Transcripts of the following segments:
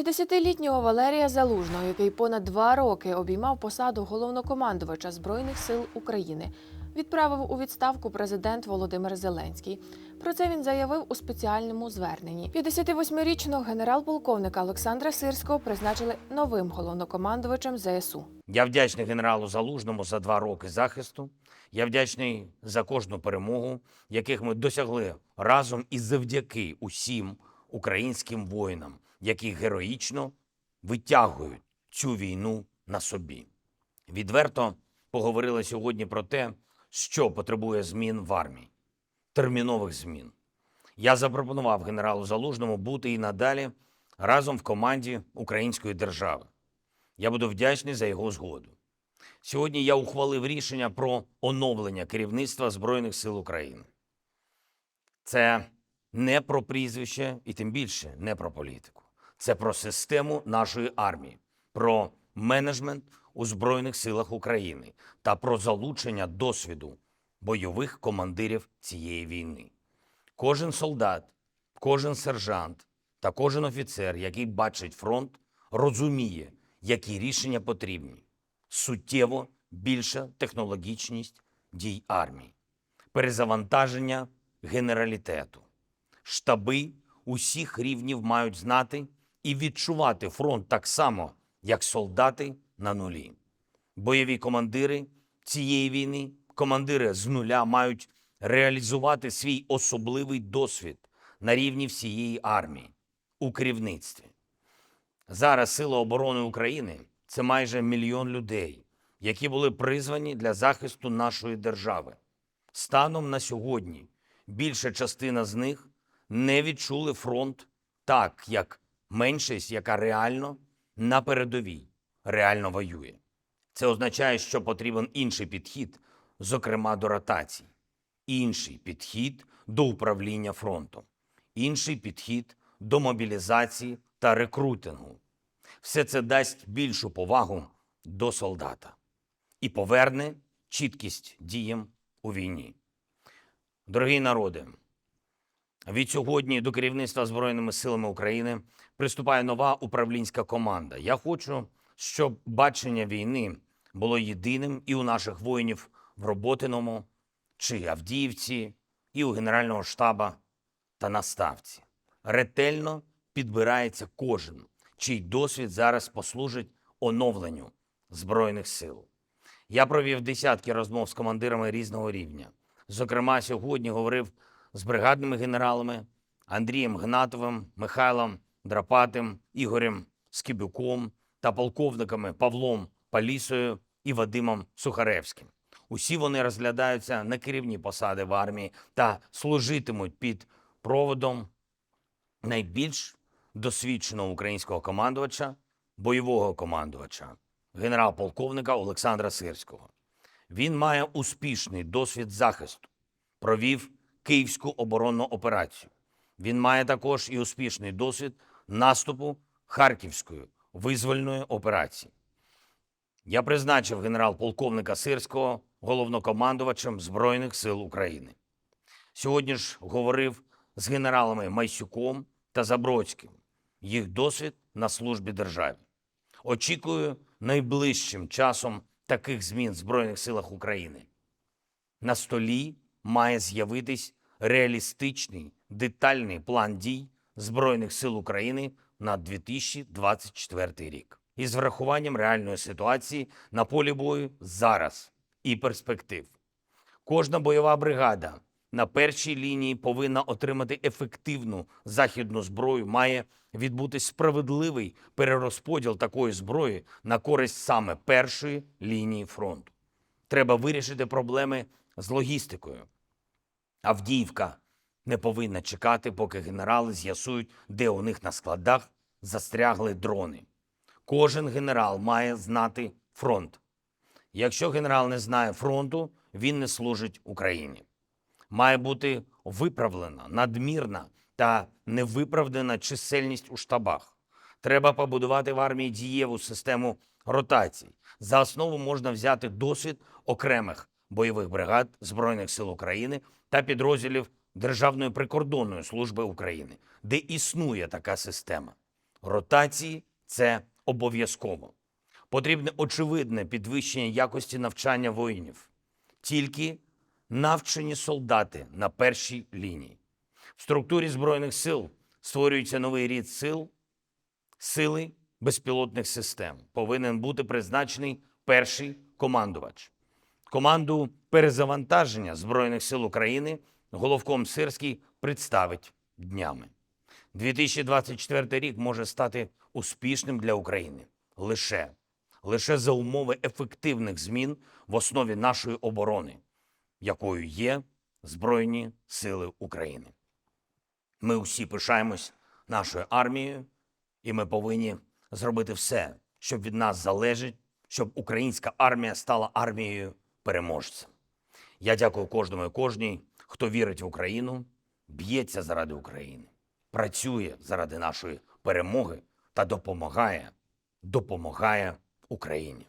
50-літнього Валерія Залужного, який понад два роки обіймав посаду головнокомандувача Збройних сил України, відправив у відставку президент Володимир Зеленський. Про це він заявив у спеціальному зверненні. 58-річного генерал-полковника Олександра Сирського призначили новим головнокомандувачем ЗСУ. Я вдячний генералу Залужному за два роки захисту. Я вдячний за кожну перемогу, яких ми досягли разом і завдяки усім українським воїнам, які героїчно витягують цю війну на собі. Відверто поговорили сьогодні про те, що потребує змін в армії, термінових змін. Я запропонував генералу Залужному бути і надалі разом в команді української держави. Я буду вдячний за його згоду. Сьогодні я ухвалив рішення про оновлення керівництва Збройних сил України. Це не про прізвище і тим більше не про політику. Це про систему нашої армії, про менеджмент у Збройних силах України та про залучення досвіду бойових командирів цієї війни. Кожен солдат, кожен сержант та кожен офіцер, який бачить фронт, розуміє, які рішення потрібні. Суттєво більша технологічність дій армії, перезавантаження генералітету. Штаби усіх рівнів мають знати і відчувати фронт так само, як солдати на нулі. Бойові командири цієї війни, командири з нуля мають реалізувати свій особливий досвід на рівні всієї армії у керівництві. Зараз Сили оборони України це майже мільйон людей, які були призвані для захисту нашої держави. Станом на сьогодні більша частина з них не відчули фронт так, як меншість, яка реально на передовій, реально воює. Це означає, що потрібен інший підхід, зокрема до ротацій, інший підхід до управління фронтом, інший підхід до мобілізації та рекрутингу. Все це дасть більшу повагу до солдата і поверне чіткість діям у війні. Дорогі народи, від сьогодні до керівництва Збройними силами України приступає нова управлінська команда. Я хочу, щоб бачення війни було єдиним і у наших воїнів в Роботиному чи Авдіївці, і у Генерального штаба та на ставці. Ретельно підбирається кожен, чий досвід зараз послужить оновленню Збройних сил. Я провів десятки розмов з командирами різного рівня. Зокрема, сьогодні говорив з бригадними генералами Андрієм Гнатовим, Михайлом Драпатим, Ігорем Скибюком та полковниками Павлом Палісою і Вадимом Сухаревським. Усі вони розглядаються на керівні посади в армії та служитимуть під проводом найбільш досвідченого українського командувача, бойового командувача, генерал-полковника Олександра Сирського. Він має успішний досвід захисту, провів Київську оборонну операцію. Він має також і успішний досвід наступу Харківської визвольної операції. Я призначив генерал-полковника Сирського головнокомандувачем Збройних сил України. Сьогодні ж говорив з генералами Майсюком та Забродським. Їх досвід на службі державі. Очікую найближчим часом таких змін в Збройних силах України. На столі має з'явитись реалістичний детальний план дій Збройних сил України на 2024 рік із врахуванням реальної ситуації на полі бою зараз і перспектив. Кожна бойова бригада на першій лінії повинна отримати ефективну західну зброю. Має відбутись справедливий перерозподіл такої зброї на користь саме першої лінії фронту. Треба вирішити проблеми з логістикою. Авдіївка не повинна чекати, поки генерали з'ясують, де у них на складах застрягли дрони. Кожен генерал має знати фронт. Якщо генерал не знає фронту, він не служить Україні. Має бути виправлена надмірна та невиправдана чисельність у штабах. Треба побудувати в армії дієву систему ротацій. За основу можна взяти досвід окремих бойових бригад Збройних сил України та підрозділів Державної прикордонної служби України, де існує така система. Ротації це обов'язково. Потрібне очевидне підвищення якості навчання воїнів. Тільки навчені солдати на першій лінії. В структурі Збройних сил створюється новий рід сил, сили безпілотних систем. Повинен бути призначений перший командувач. Команду перезавантаження Збройних сил України головком Сирський представить днями. 2024 рік може стати успішним для України лише, лише за умови ефективних змін в основі нашої оборони, якою є Збройні Сили України. Ми усі пишаємось нашою армією, і ми повинні зробити все, що від нас залежить, щоб українська армія стала армією переможцем. Я дякую кожному і кожній, хто вірить в Україну, б'ється заради України, працює заради нашої перемоги та допомагає, допомагає Україні.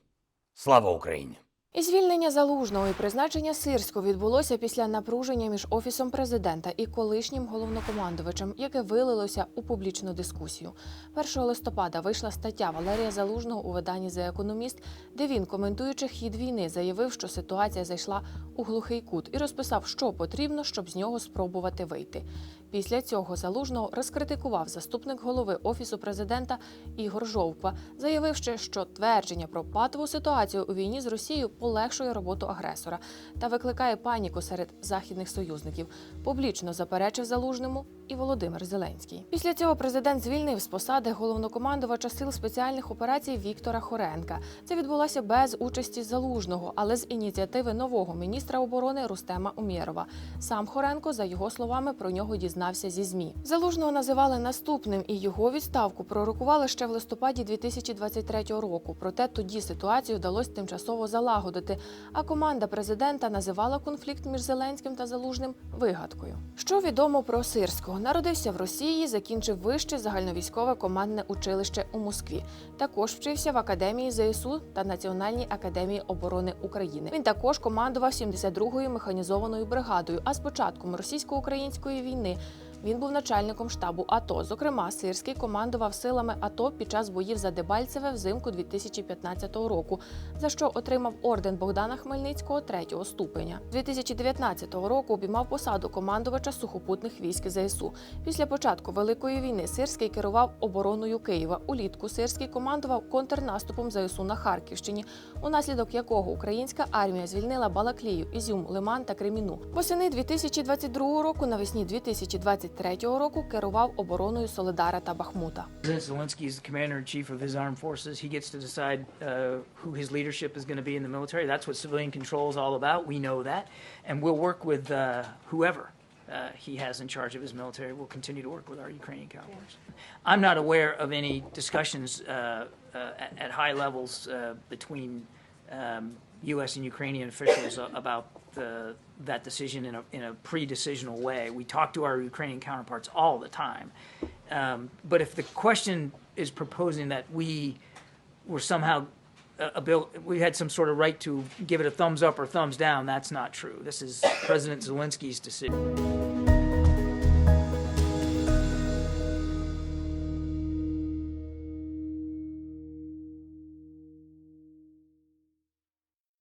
Слава Україні! І звільнення залужного і призначення сирського відбулося після напруження між офісом президента і колишнім головнокомандувачем, яке вилилося у публічну дискусію. 1 листопада вийшла стаття Валерія Залужного у виданні «За економіст», де він, коментуючи хід війни, заявив, що ситуація зайшла у глухий кут і розписав, що потрібно, щоб з нього спробувати вийти. Після цього залужного розкритикував заступник голови офісу президента Ігор Жовква, заявивши, що твердження про патову ситуацію у війні з Росією полегшує роботу агресора та викликає паніку серед західних союзників. Публічно заперечив залужному і Володимир Зеленський. Після цього президент звільнив з посади головнокомандувача сил спеціальних операцій Віктора Хоренка. Це відбулося без участі залужного, але з ініціативи нового міністра оборони Рустема Умєрова. Сам Хоренко, за його словами, про нього дізнався зі змі. Залужного називали наступним, і його відставку пророкували ще в листопаді 2023 року. Проте тоді ситуацію вдалося тимчасово залагодити. А команда президента називала конфлікт між Зеленським та Залужним вигадкою. Що відомо про Сирського? Народився в Росії, закінчив вище загальновійськове командне училище у Москві. Також вчився в академії ЗСУ та Національній академії оборони України. Він також командував 72-ю механізованою бригадою. А з початком російсько-української війни він був начальником штабу АТО. Зокрема, Сирський командував силами АТО під час боїв за Дебальцеве взимку 2015 року, за що отримав орден Богдана Хмельницького третього ступеня. 2019 року обіймав посаду командувача сухопутних військ ЗСУ. Після початку великої війни Сирський керував обороною Києва. Улітку Сирський командував контрнаступом ЗСУ на Харківщині, унаслідок якого українська армія звільнила Балаклію, Ізюм, Лиман та Креміну. Восени 2022 року, навесні 2023 року керував обороною Солидара та Бахмута. President Zelensky is the commander in chief of his armed forces. He gets to decide uh, who his leadership is going to be in the military. That's what civilian control is all about. We know that. And we'll work with uh, whoever uh, he has in charge of his military. We'll continue to work with our Ukrainian counterparts. I'm not aware of any discussions uh, uh, at, at high levels uh, between um, U.S. and Ukrainian officials a- about the, that decision in a, in a pre-decisional way. We talk to our Ukrainian counterparts all the time. Um, but if the question is proposing that we were somehow uh, a bill, we had some sort of right to give it a thumbs up or thumbs down, that's not true. This is President Zelensky's decision.